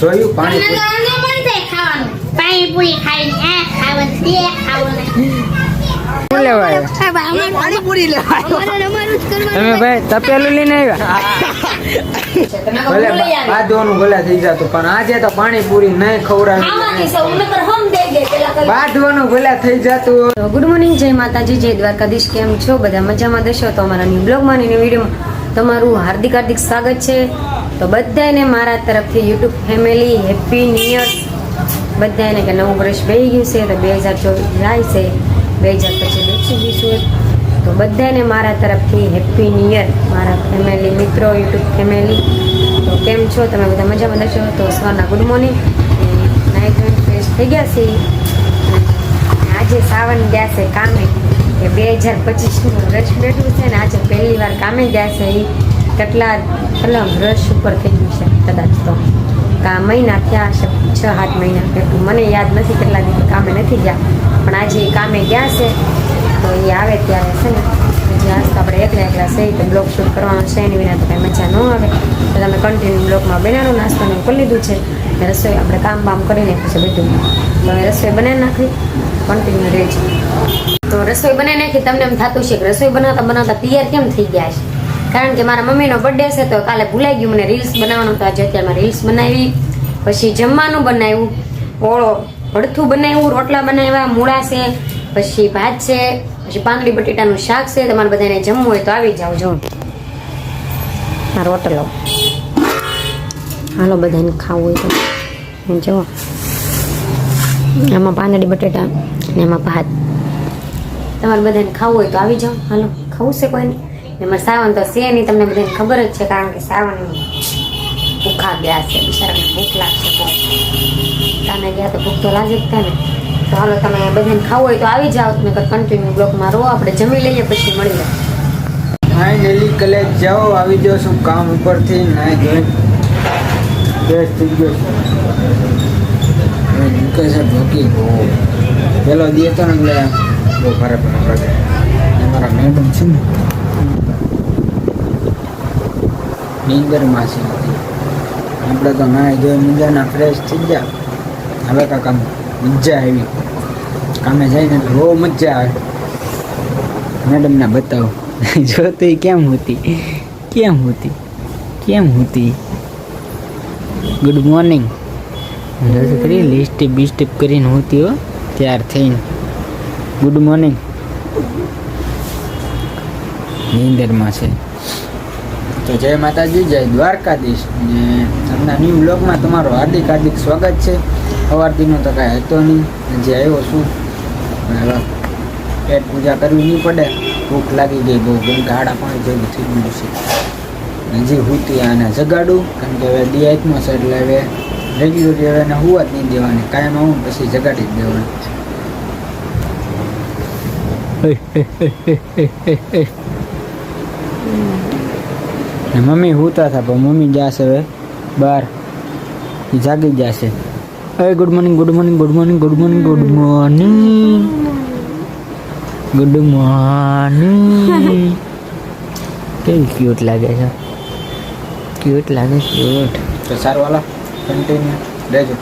જોયું? પાણી પણ. પાણીપુરી. ખાઈને આ ખાવાનું, તે ખાવાનું. લેવાય. પાણી પૂરી લેવાય. તમે ભાઈ તપેલું લઈને આવ્યા? ભલે બાંધવાનું ભલે. થઈ જતું પણ આજે તો પાણીપુરી નહીં ખાવાની ખવડાવી. બાંધવાનું ભલે થઈ જતું. ગુડ મોર્નિંગ જય માતાજી જય દ્વારકાધીશ કેમ છો? બધા મજામાં દેશો? તો અમારા ન્યૂ બ્લોગમાં વિડીયોમાં તમારું હાર્દિક હાર્દિક સ્વાગત છે. તો બધાને મારા તરફથી YouTube family, happy new year. બધાને કે નવું વર્ષ બેહી ગયું છે, તો બે હજાર ચોવીસ જાય છે. બે હજાર પછી બેસી જઈશું તો બધાને મારા તરફથી હેપી ન્યુ મારા ફેમિલી, મિત્રો, યુટ્યુબ ફેમિલી. તો કેમ છો? તમે બધા મજામાં દેશો તો સવારના ગુડ મોર્નિંગ. નાઇટ ફ્રેશ થઈ ગયા છે. આજે સાવન ગયા છે કામે. કે બે હજાર પચીસનું રજ બેઠું છે ને આજે પહેલી વાર કામે ગયા છે. એ કેટલા કેટલા રસ ઉપર થઈ ગયું છે કદાચ તો? કા મહિના થયા હશે છ, સાત મહિના કેટલું મને યાદ નથી કેટલા દિવસ કામે નથી ગયા. પણ આજે એ કામે ગયા છે, તો એ આવે ત્યારે છે ને. હજી આજ તો આપણે એકલા એકલા છે, તો બ્લોગ શૂટ કરવાનો છે, એની વિના તો કંઈ મજા ન આવે. તો તમે કન્ટિન્યુ બ્લોગમાં બનાવો નાસ્તો ને કરી લીધું છે. રસોઈ આપણે કામ બામ કરીને પછી બધું. તો હવે રસોઈ બનાવી નાખી કન્ટિન્યુ રહેજો. તો રસોઈ બનાવી નાખી, તમને એમ થતું છે કે રસોઈ બનાવતા બનાવતા તૈયાર કેમ થઈ ગયા છે? કારણ કે મારા મમ્મીનો બર્થડે છે તો કાલે ભૂલાઈ ગયું મને રીલ્સ બનાવવાનું, તો આજે અત્યારમાં રીલ્સ બનાવી. પછી જમવાનું બનાવ્યું, ઓળો ભડથું બનાવ્યું, રોટલા બનાવ્યા, મૂળા છે, પછી ભાત છે, પછી પાંદડી બટેટાનું શાક છે, તમારે બધાને જમવું હોય તો આવી જાઓ, જો. રોટલો. હાલો બધાને ખાવું હોય તો. જુઓ એમાં પાંદડી બટેટા ને એમાં ભાત. તમારે બધાને ખાવું હોય તો આવી જાઓ. હાલો, ખાવું છે કોઈને? એમાં સાવન તો છે નહીં, તમને બધાને ખબર જ છે કારણ કે સાવન ભૂખા ગયા છે, બિચારાને ભૂખ લાગશે બહુ. તમે ગયા તો ભૂખ તો લાગે જ ને. તો હાલો, તમે બધાને ખાવું હોય તો આવી જાઓ, તમે કન્ટિન્યુ બ્લોકમાં રહો, આપણે જમી લઈએ પછી મળીએ ફાઇનલી કલેજ જાઓ, આવી જાઓ, શું કામ ઉપરથી? નાય જોઈ બેસ થઈ ગયો છું. હવે છે ભૂકી. બહુ પેલો દી તો ને એટલે બહુ ખરાબ લાગે અમારા મેડમ છે ને. નીંદરમાં છે. આપણે તો ના ધોઈ મજાના ફ્રેશ થઈ ગયા. હવે કાંક મજા આવી. કામે જઈને બહુ મજા આવે. મેડમને બતાવો. જો તો કેમ હોતી? કેમ હોતી? કેમ હોતી? ગુડ મોર્નિંગ રસ કરી લિસ્ટ બિસ્ટ કરીને હોતી હો, ત્યાર થઈને. ગુડ મોર્નિંગ નીંદરમાં છે. તો જય માતાજી, જય દ્વારકાધીશ. ને આપણા ન્યૂ બ્લોગમાં તમારું હાર્દિક હાર્દિક સ્વાગત છે. સવારથીનો તો કાંઈ હતો નહીં. જે આવ્યો હવે પેટ પૂજા કરવી નહીં પડે. ભૂખ લાગી ગઈ, બહુ કેમ કે આડા પાણી જેવું થઈ ગયું છે. હજી હુતી આને જગાડું, કારણ કે હવે દિયાતમાં છે, એટલે હવે રેગ્યુલર હવે એને હુવા જ નહીં દેવાની. કાયમ આવું પછી જગાડી જ દેવાની. ને મમ્મી હુતા હતા પણ મમ્મી જશે હવે બહાર એ જાગી જશે. હવે good morning good morning good morning good morning good morning good morning કેવી ક્યુટ લાગે છે. ક્યુટ લાગે ક્યુટ તો સારું વાલા કન્ટિન્યુ રહેજો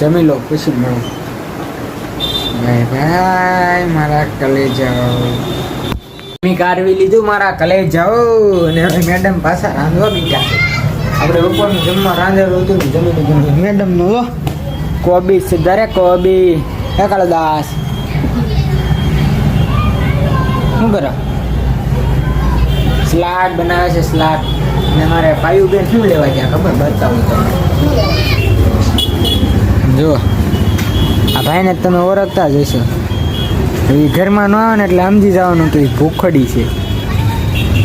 જમી લો પછી મળો બાય બાય મારા કલે જાઓ મેં કારવી લીધું મારા કલે જાઓ અને હવે મેડમ પાછા રાંધવા બીજા આપણે બપોરનું જમવા રાંધેલું હતું ને જમીને જમીને મેડમનું લો કોબી છે દરેક કોબી એકલ દાસ શું કરો સલાડ બનાવે છે સલાડ અને મારે પાયું બેન શું લેવા ગયા ખબર બતાવું તમને જો આ ભાઈને જ તમે ઓળખતા જ હશો એ ઘરમાં ન આવે ને એટલે સમજી જવાનું કે એ ભૂખડી છે.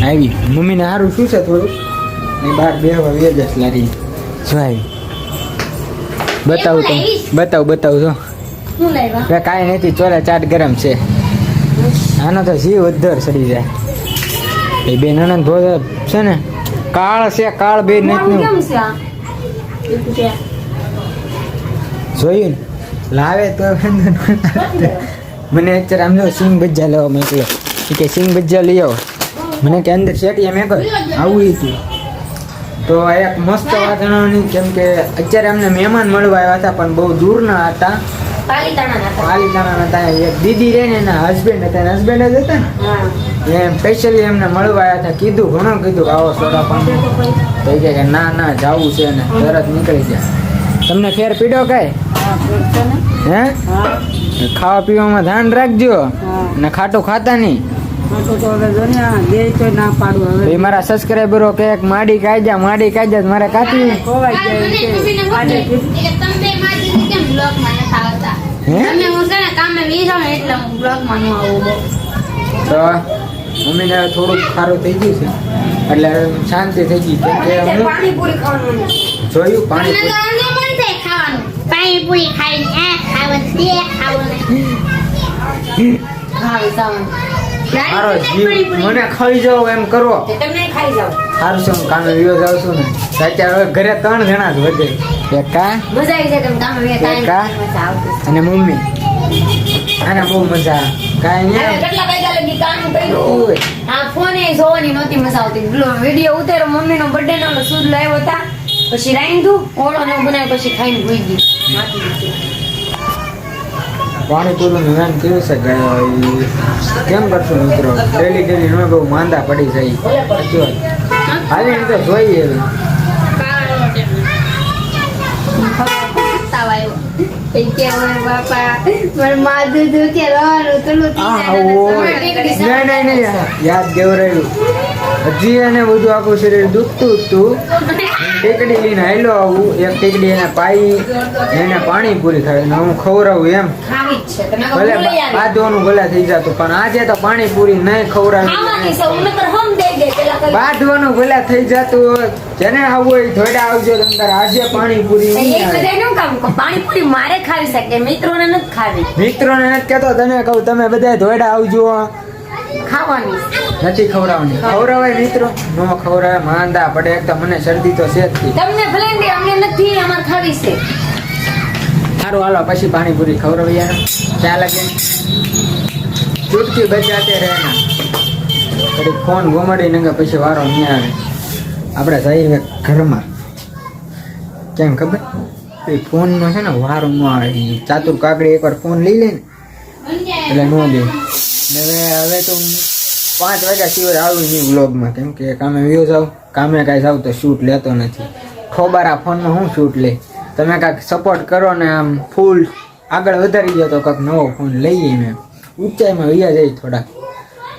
આવી. મમ્મીને સારું શું છે થોડું? એ બહાર બેહવા વેજ જ લારી. જો આવી. બતાવું તો બતાવું બતાવું જો? બે કાંઈ નથી ચોલે ચાટ ગરમ છે. આનો તો જીવ અધર સડી જાય. એ બે નણંદ ભોજ છે ને કાળ છે કાળ બે નથી જોયું લાવે તો. મને અત્યારે આમ જો સિંગ ભજીયા લેવા મોકલો કે સિંગ ભજીયા લઈ આવો. મને કે અંદર શેટીયા મેં આવું હતું તો. એક મસ્ત વાત જણાવવાની કેમ કે અત્યારે અમને મહેમાન મળવા આવ્યા હતા પણ બહુ દૂરના હતા. પાલીતાણા હતા. એક દીદી રહે ને એના હસબન્ડ હતા. એના હસબન્ડ જ હતા ને? એમ સ્પેશિયલી એમને મળવા આવ્યા હતા. કીધું ઘણું કીધું આવો સોડા પણ. તો કે ના ના જાવું છે ને. તરત નીકળી ગયા. તમને ફેર પીડો કઈ? હે ખાવા પીવામાં ધ્યાન રાખજો. ને ખાટું ખાતા નહીં. મારા સબસ્ક્રાઈબરો કે એક માડી કાઢ્યા માડી કાઢ્યા તો મારે કાપી. તો મમ્મીને થોડુંક સારું થઈ ગયું છે. એટલે શાંતિ થઈ ગઈ કેમ કે હું પાણીપુરી ખાવાનું. મને. જોયું પાણી મને તો અંદર મન થાય ખાવાનું. પાણીપુરી ખાઈને આ ખાવાનું, તે ખાવાનું. ખાવી જાવાનું. મને ખાઈ જાવ એમ કરો. તમે ખાઈ જાઓ. સારું છે હું કામે વિયો જાઉં છું ને. અત્યારે હવે ઘરે ત્રણ જણા જ વધે. એક? કા મજા આવી જાય તમે કામ. અને મમ્મી? આને બહુ મજા કાંઈ નહીં કેટલા વાગ્યા લગી કામ કર્યું. આ ફોન જોવાની નહોતી મજા આવતી. વીડિયો ઉતારો મમ્મીનો બર્થડે નો સૂદ લાવ્યો હતા પછી રાંધ્યું ઓળો ને બનાવ્યું, પછી ખાઈને ભૂઈ ગયું પાણી પૂરું નામ કેવું છે ગયા. કેમ કરશો મિત્રો? ડેલી ડેલી નો બહુ માંદા પડી જાય. હાલી રીતે જોઈએ હવે. ખાવાનો ટાઈમ. તાવ આવ્યો. પછી કે ઓય બાપા, મારું માથું દુખે, રવાનું પેલું થઈ આ જાય ને ઓય. સમય નહીં નહીં નહીં યાદ દેવરાયું હજી એને બધું આખું શરીર દુખતું જ તું. ટેકડી લઈને હાલ્યો આવું. એક ટેકડી એને પાઈ એને પાણી પૂરી ખાવી હું ખવડાવું એમ. ખાવી જ છે. તમે કહો ભલે ભૂલી બાંધવાનું ભલે થઈ જતું પણ આજે તો પાણી પૂરી નહીં ખવડાવી. બાંધવાનું ભલે થઈ જતું હોય જેને આવું હોય થોડા આવજો અંદર. આજે પાણીપુરી પાણીપુરી મારે ખાવી શકે મિત્રોને નથી ખાવી? મિત્રોને નથી કેતો તને કહું તમે બધા ધોયડા આવજો. ખાવાની. નથી ખવડાવવાની. ખવડાવાય મિત્રો? નો ખવડાવે માંદા પડે એક તો મને શરદી તો છે જ તમને ભલે અમને નથી અમારે ખાવી છે. સારું હાલો પછી પાણીપુરી ખવડાવી યાર લાગે ચૂટકી બચાતે રહેના. કડીક ફોન ગોમાડી નંગા પછી વારો નહીં આવે. આપણે જઈએ ઘરમાં. કેમ ખબર? એ ફોનનો છે ને વારો ન આવે. ચાતુર કાકડી એકવાર ફોન લઈ લે ને. એટલે ન દે. ને હવે હવે તો પાંચ વાગ્યા સિવાય આવું નહીં વ્લોગમાં. કેમ કે કામે વ્યો જાઉં કામે કાંઈ જાવ તો શૂટ લેતો નથી. ખોબારા ફોનમાં હું શૂટ લે? તમે કાંઈક સપોર્ટ કરો ને આમ ફૂલ આગળ વધારી જાવ તો કાંઈક નવો ફોન લઈએ મેં ઊંચાઈમાં વૈયા જાય થોડા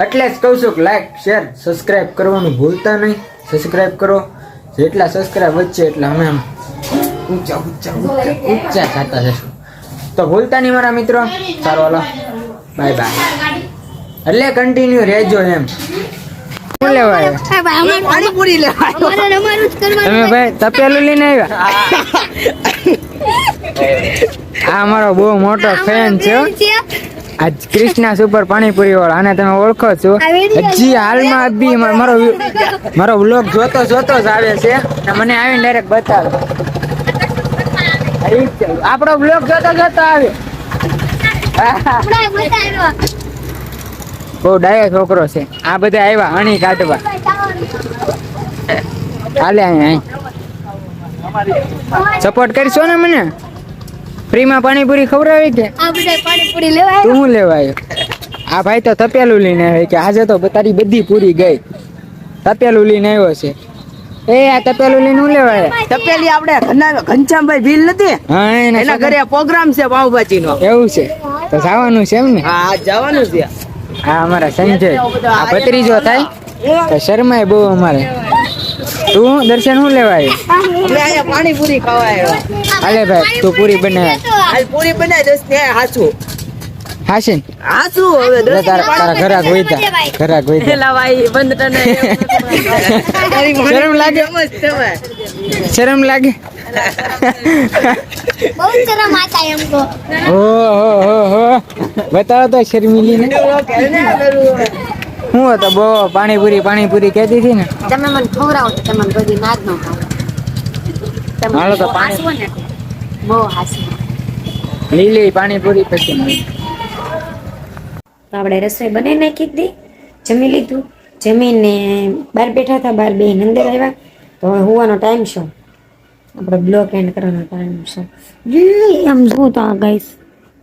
એટલે જ કહું છું કે લાઈક શેર સબસ્ક્રાઈબ કરવાનું ભૂલતા નહીં. સબસ્ક્રાઈબ કરો. જેટલા સબસ્ક્રાઈબ વધશે એટલે અમે આમ ઊંચા ઊંચા ઊંચા ઊંચા થતા જશું. તો ભૂલતા નહીં મારા મિત્રો. સારો હાલો. બાય બાય એટલે કન્ટિન્યુ રહેજો એમ. શું પાણીપુરી લેવાય? તમે ભાઈ તપેલું લઈને આવ્યા? આ અમારો બહુ મોટો ફેન છે. હો. ક્રિષ્ના કૃષ્ણા સુપર પાણીપુરી વાળા આને તમે ઓળખો છો? હજી હાલમાં બી મારો મારો વ્લોગ જોતો જોતો જ આવે છે. અને મને આવીને ડાયરેક્ટ બતાવે. આપણો વ્લોગ જોતો જોતો આવે. બહુ ડાયો છોકરો છે. આ બધા આવ્યા અણી કાઢવા. હાલે અહીં સપોર્ટ કરશો ને મને? ફ્રીમાં પાણીપુરી ખવડાવી કે? આ બધા પાણીપુરી લેવાય? તું આ ભાઈ તો તપેલું લઈને આવે કે આજે તો તારી બધી પૂરી ગઈ. તપેલું લઈને આવ્યો છે. એ આ તપેલું લઈને હું લેવાય? તપેલી આપણે ઘરના ઘનશ્યામભાઈ ભીલ નથી? હા એના ઘરે પ્રોગ્રામ છે પાવભાજી નો એવું છે? તો જવાનું છે એમ ને? હા આજ જવાનું છે. હા અમારા સંજય. આ ભત્રીજો થાય? તો શર્માય બહુ અમારે. તું દર્શન શું લેવાય? પાણી પૂરી ખવાય. હાલે ભાઈ તું પૂરી બનાય. હાલ પૂરી બનાવી દસ ને હાસું હાસીન હાસુ હવે દસ તારા તારા ઘરાક હોઈતા ઘરાક હોઈતા પેલા ભાઈ બંધ તને શરમ લાગે. શરમ લાગે? બહુ શરમ આતા એમ તો. ઓ હો હો હો. બતાવો તો શર્મિલી ને? હું હતો બહુ પાણીપુરી પાણીપુરી કહેતી હતી ને. તમે મને ખવડાવો તો તમે બધી ના જ ન ખાવ તમે હાલો તો પાણી- બહુ હાસવો લીલી પાણીપુરી પછી મળી. તો આપણે રસોઈ બનાવી નાખી હતી. જમી લીધું. જમીને બહાર બેઠા હતા બહાર બે અંદર આવ્યા. તો હવે હોવાનો ટાઈમ છે. આપણે બ્લોક એન્ડ કરવાનો ટાઈમ છે. આમ જો તો આ ગાઈસ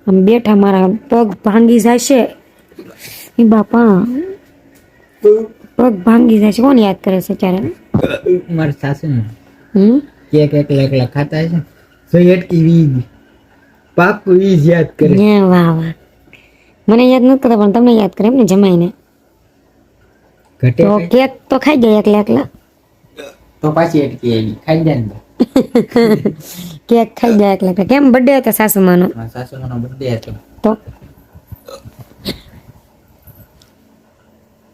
આમ બેઠા મારા પગ ભાંગી જશે. એ બાપા. પગ ભાંગી છે. કોણ યાદ કરે છે ત્યારે મારા સાસુ હમ? કેક એકલા એકલા લખાતા છે સૈયદ વીજ પાપુ વીજ યાદ કરે. હે, વાહ વાહ. મને યાદ કરતા પણ તમને યાદ કરે એમ ને જમાઈને. ઘટે તો કેક તો ખાઈ ગયા એકલા એકલા. તો પાછી અટકી આવી ખાઈ જાય કેક ખાઈ ગયા એકલા કેમ બર્થડે હતો સાસુમાનો? સાસુમાનો બર્થડે હતો. તો?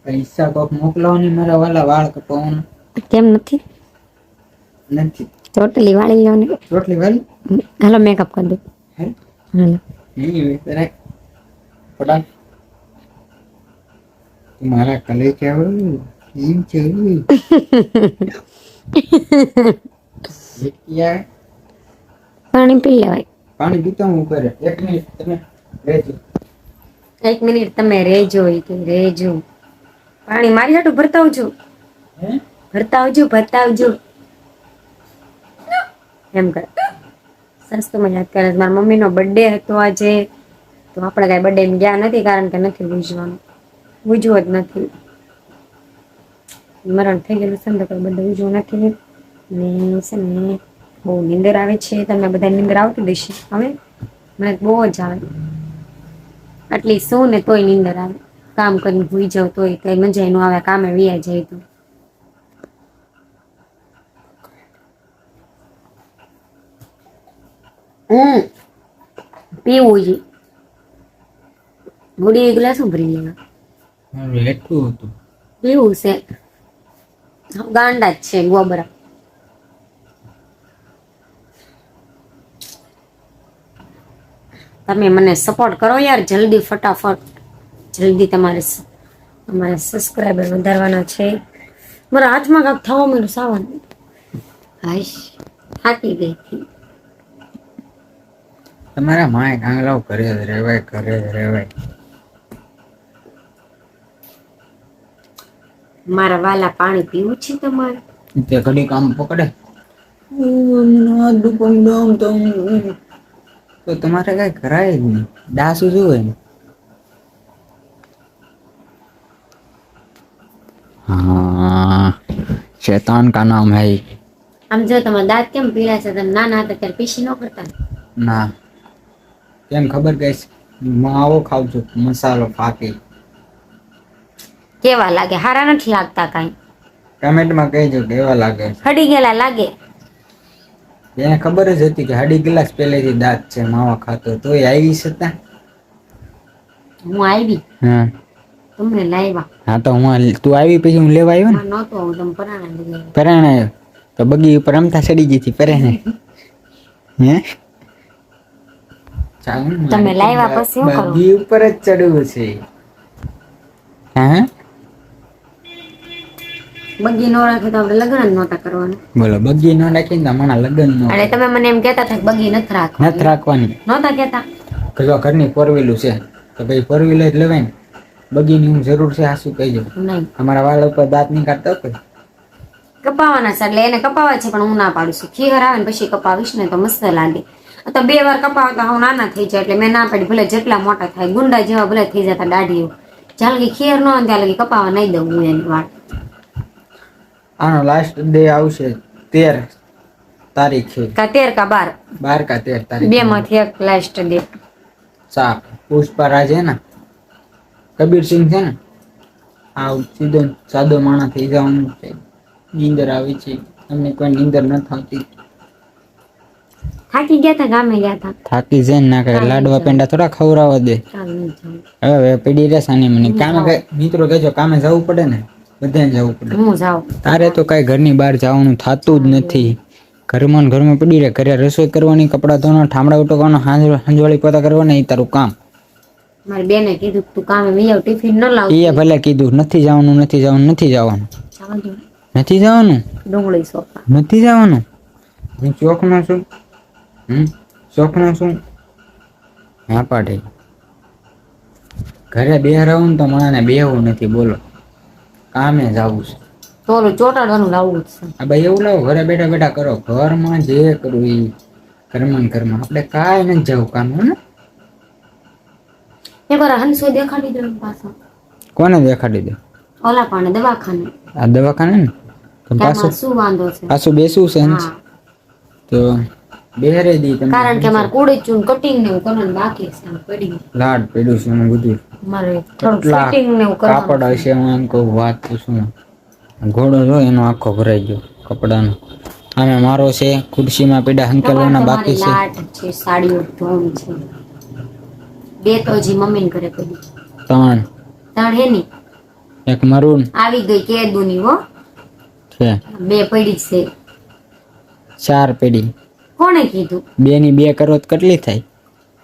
પૈસા કોક મોકલાવાની મારા વાલા વાળ કપાવવાનું કેમ નથી? નથી. ટોટલી વાળી લો ને. રોટલી વાળી? હાલો મેકઅપ કરી દો હે? હાલો. નહીં રાખ. પડા મારા કલે કેવું એમ છે યાર પાણી પી લેવાય. પાણી પીતા હું કરે એક મિનિટ તમે રહેજો. એક મિનિટ તમે રેજો ઈ કે રેજો પાણી મારી હાટું ભરતા આવજો ભરતા આવજો ભરતા આવજો એમ કર સસ્તું યાદ કરે. મારા મમ્મીનો બર્થડે હતો આજે. તો આપણે કાંઈ બર્થડે ગયા નથી કારણ કે નથી ઉજવાનું. ઉજવો જ નથી. મરણ થઈ ગયેલું છે ને તો બધું ઉજવું નથી. ને છે ને બહુ નીંદર આવે છે. તમને બધા નીંદર આવતી દેશે હવે મને બહુ જ આવે. આટલી શું ને તોય નીંદર આવે. કામ કરીને ભૂઈ જાવ તોય કઈ મજા નું આવે કામે વિયા જાય તો. હમ પીવું છે ગુડી ગ્લાસ ઉભરી લેવા. એટલું હતું. પીવું છે. ગાંડા જ છે ગોબરા. તમે મને સપોર્ટ કરો યાર જલ્દી ફટાફટ. જલ્દી તમારે અમારે સબસ્ક્રાઈબર વધારવાના છે. મારા હાથમાં કાંક થવા મળ્યું સાવન. હાઈશ થાકી ગઈ હતી. તમારા માય કાંગલાઓ કરે જ રેવાય કરે જ રેવાય મારા વાલા પાણી પીવું છે તમારે? તે ઘડી કામ પકડે. તો તમારે કઈ કરાય જ નહીં. દાસુ શું હોય? हाँ शैतान का नाम है આમ જો તમારા દાંત કેમ પીળા છે તમે નાના હતા ત્યારે પીસી ન કરતા ના કેમ ખબર ગઈ હું આવો ખાઉં છું મસાલો ફાકી કેવા લાગે હારા નથી લાગતા કાંઈ કમેન્ટમાં કહેજો કેવા લાગે હડી ગયેલા લાગે એને ખબર જ હતી કે હડી ગ્લાસ પહેલેથી દાંત છે માવા ખાતો તોય આવી છતાં હું આવી હા તમને લાવ્યા હા તો હું તું આવી પછી હું લેવા આવ્યો ને? નહોતો હું તમે પરાણા. પરાણે આવ્યો. તો બગી ઉપર રમતા ચડી ગઈ હતી પરાણે. હે? તમે લાવ્યા પછી શું કરું? બગી ઉપર જ ચડવું છે. હા બગી નો રાખે તો આપણે લગ્ન જ નહોતા કરવાના. બોલો બગી નો રાખી ને હમણાં લગ્ન નો અને તમે મને એમ કહેતા હતા કે બગી નથી રાખવાની. નથી રાખવાની. નહોતા કહેતા? જો ઘરની ફોર છે. તો ભાઈ ફોર જ લેવાય ને. બગીની હું જરૂર છે આ શું કહેજો નહીં. અમારા વાળ ઉપર દાંત નહીં કાઢતા કે કપાવાના છે એટલે એને કપાવા છે પણ હું ના પાડું છું. ખીહર આવે ને પછી કપાવીશ ને તો મસ્ત લાગે. તો બે વાર કપાવતા હું નાના થઈ જાય એટલે મેં ના પાડી. ભલે જેટલા મોટા થાય ગુંડા જેવા ભલે થઈ જતા દાઢીઓ. જ્યાં લગી ખીહર ન હોય ત્યાં લગી કપાવા નહીં દઉં હું એની વાળ. આનો લાસ્ટ ડે આવશે તેર તારીખે. કા તેર કા બાર? બાર કા તેર તારીખ. બે માંથી એક લાસ્ટ ડે સાપ પુષ્પરાજ હે ને? કબીરસિંહ છે ને આ સીધો સાદો માણસ થઈ જવાનું છે. નીંદર આવી છે. તમને કોઈ નીંદર ન થતી. થાકી ગયા હતા ગામે ગયા હતા થાકી છે ને કરે લાડવા પેંડા થોડા ખવડાવવા દે. હવે પડી આની મને. કામે કઈ મિત્રો કહેજો કામે જવું પડે ને? બધાને જવું પડે. હું જાઉં. તારે તો કઈ ઘરની બહાર જવાનું થતું જ નથી. ઘરમાં ને ઘરમાં પડી રહે. ઘરે રસોઈ કરવાની કપડાં ધોવાના ઠામડા ઉટકવાનો હાંજવાળી પોતા કરવાના એ તારું કામ. મારી બેને કીધું તું કામે મિયાવ ટિફિન ન લાવ. એ ભલે કીધું નથી જવાનું નથી જવાનું નથી જવાનું. નથી જવાનું? ડુંગળી સોપા નથી જવાનું? હું ચોકનો છું. હમ? ચોકનો છું. હા પાડે ઘરે બે રહું તો મને બેહવું નથી બોલો. કામે જવું છે. ઓલું ચોટાડવાનું લાવવું છે. આ ભાઈ એવું લાવો ઘરે બેઠા બેઠા કરો. ઘરમાં જે કરવું એ ઘરમાં કર્મ આપણે કાંઈ નથી જવું કામ ને? એક વાર હંસો દેખાડી દો પાછો. કોને દેખાડી દો? ઓલા પાણે દવાખાને. આ દવાખાને ને? તો પાછો શું વાંધો છે? પાછો બેસું છે તો બેહરે દી તમે કારણ કે મારે કુડી ચૂન કટિંગ ને કરવાનું બાકી છે પડી લાડ પડ્યું છે મને બધું. મારે થોડું કટિંગ ને કરવાનું કાપડ હશે હું એમ કહું વાત શું? ઘોડો જો એનો આખો ભરાઈ ગયો કપડાનો. આમે મારો છે ખુરશીમાં પીડા હંકેલવાના બાકી છે. લાટ છે સાડીઓ ધોમ છે. બે તો હજી મમ્મીને ઘરે પડી ત્રણ. ત્રણ હે ની? એક મરૂન. આવી ગઈ કેદુની હો. છે. બે પડી છે. ચાર પેઢી કોણે કીધું? બે ની બે કરો તો કેટલી થાય?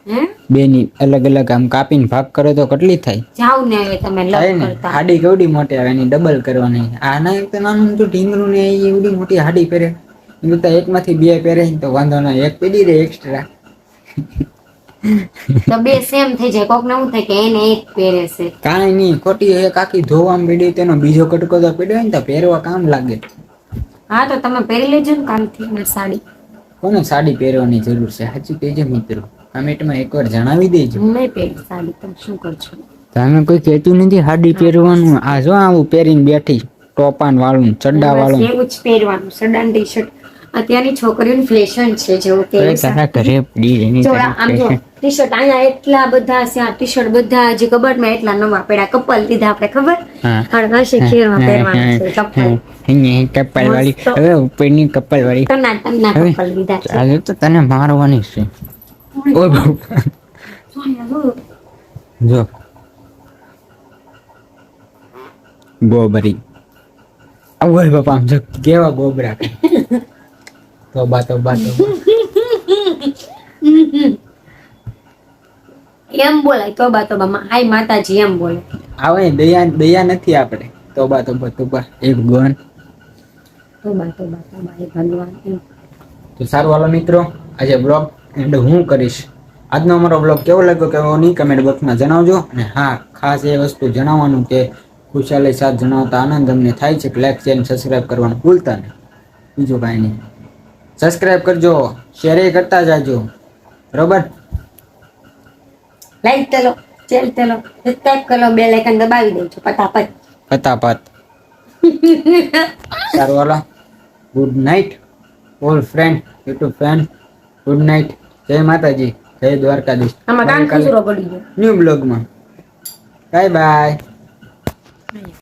હે? બે ની અલગ અલગ આમ કાપીને ભાગ કરો તો કેટલી થાય? જાવ ને હવે તમે લવ કરતા. હાડી કેવડી મોટી આવે એની ડબલ કરવાની. આના એક તો નાનું તો ઢીંગરું ને એવડી મોટી હાડી પહેરે. એ બધા એકમાંથી બે પહેરે તો વાંધો ના એક પેઢી રે એક્સ્ટ્રા તો બે સેમ થઈ જાય. કોક ને થાય કે એને એક પહેરે છે. કાંઈ નહીં ખોટી એક આખી ધોવામાં પીડી તેનો બીજો કટકો તો પીડ્યો ને તો પહેરવા કામ લાગે. હા તો તમે પહેરી લેજો ને કાલથી સાડી. કોને સાડી પહેરવાની જરૂર છે? સાચું કહેજો મિત્રો. કમેન્ટમાં એકવાર જણાવી દેજો. નહીં પહેરી સાડી. તમે શું કરશો? તમે કોઈ કહેતું નથી સાડી પહેરવાનું. આ જો આવું પહેરીને બેઠી ટોપાન વાળું ચડ્ડા વાળું. એવું જ પહેરવાનું. સડાન ટી શર્ટ અત્યારની છોકરીઓનું ફેશન છે જેવું કે તો જો આમ જો ટી શર્ટ અહીંયા એટલા બધા છે આ ટી શર્ટ બધા હજી કબડમાં એટલા નવા વાપેડા કપલ લીધા આપણે ખબર? હશે ખીરમાં પહેરવાનું છે કપલ કપલ વાળી હવે ઉપરની કપલ વાળી તના તના કપલ લીધા છે. ચાલે તો તને મારવાની છે. ઓય બાપા. જો. ગોબરી ઓય બાપા આમ જો કેવા ગોબરા તોબા તોબા તોબા એમ બોલાય તોબા તોબા માં હાય માતાજી એમ બોલે. આવે દયા દયા નથી આપણે. તોબા તોબા તોબા એ ભગવાન તોબા તોબા તોબા એ ભગવાન તો સારું વાલો મિત્રો. આજે બ્લોગ એન્ડ હું કરીશ. આજનો અમારો બ્લોગ કેવો લાગ્યો કેવો નહીં કમેન્ટ બોક્સમાં જણાવજો. અને હા ખાસ એ વસ્તુ જણાવવાનું કે ખુશાલી સાથ જણાવતા આનંદ અમને થાય છે. કે લાઈક શેર સબસ્ક્રાઈબ કરવાનું ભૂલતા નહીં. બીજું કાંઈ નહીં. સબસ્ક્રાઈબ કરજો શેર કરતા જાજો. બરોબર? લાઈક ચલો ચેલ ચલો સબસ્ક્રાઇબ કરો બે લાઇકન દબાવી દેજો ફટાફટ. ફટાફટ. સારું હાલો. Good night all friend YouTube friend good night જય માતાજી જય દ્વારકાધીશ. આમાં કાન ખસરો પડી ગયો. ન્યૂ બ્લોગમાં બાય બાય